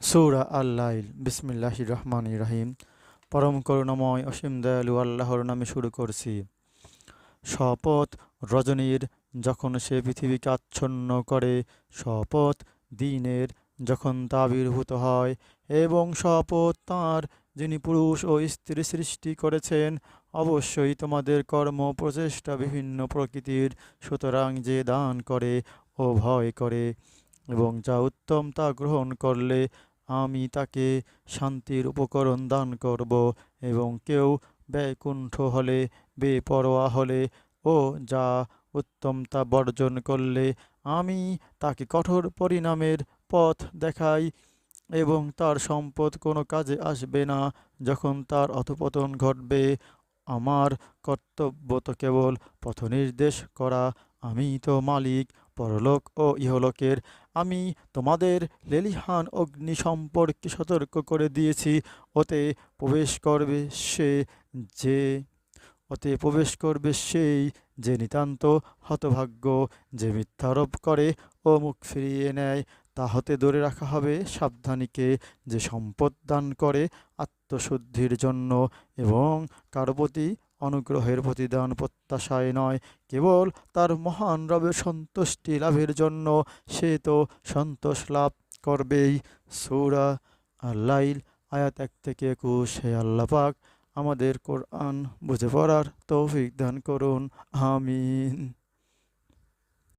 সৌরা আল্লাইল বিসমিল্লাহ রহমান রাহিম। পরম করুণাময় অসীম দয়ালু আল্লাহর নামে শুরু করছি। শপথ রজনীর, যখন সে পৃথিবীকে আচ্ছন্ন করে, শপথ দিনের, যখন তা আবির্ভূত হয়, এবং শপথ তাঁর, যিনি পুরুষ ও স্ত্রী সৃষ্টি করেছেন, অবশ্যই তোমাদের কর্ম প্রচেষ্টা বিভিন্ন প্রকৃতির, সুতরাং যে দান করে ও ভয় করে, এবং যা উত্তম তা গ্রহণ করলে আমি তাকে শান্তির উপকরণ দান করব এবং কেউ ব্যয়কুণ্ঠ হলে, বেপরোয়া হলে ও যা উত্তম তা বর্জন করলে আমি তাকে কঠোর পরিণামের পথ দেখাই এবং তার সম্পদ কোনো কাজে আসবে না যখন তার অধপতন ঘটবে। আমার কর্তব্য তো কেবল পথ নির্দেশ করা, আমি তো মালিক পরলোক ও ইহলোকের, আমি তোমাদের লেলিহান অগ্নি সম্পর্কে সতর্ক করে দিয়েছি। ওতে প্রবেশ করবে সে যে, ওতে প্রবেশ করবে সেই যে নিতান্ত হতভাগ্য যে মিথ্যারোপ করে ও মুখ ফিরিয়ে নেয়। তা হতে দূরে রাখা হবে সাবধানীকে যে সম্পদ দান করে আত্মশুদ্ধির জন্য এবং কারও প্রতি অনুগ্রহের প্রতিদান প্রত্যাশায় নয়। কেবল তার মহান রবের সন্তুষ্টি লাভের জন্য সে তো সন্তোষ লাভ করবেই। সৌরা আল্লাইল, আয়াত এক থেকে একুশ। হে আল্লাপাক আমাদের কোরআন বুঝে পড়ার তৌফিক দান করুন। আমিন।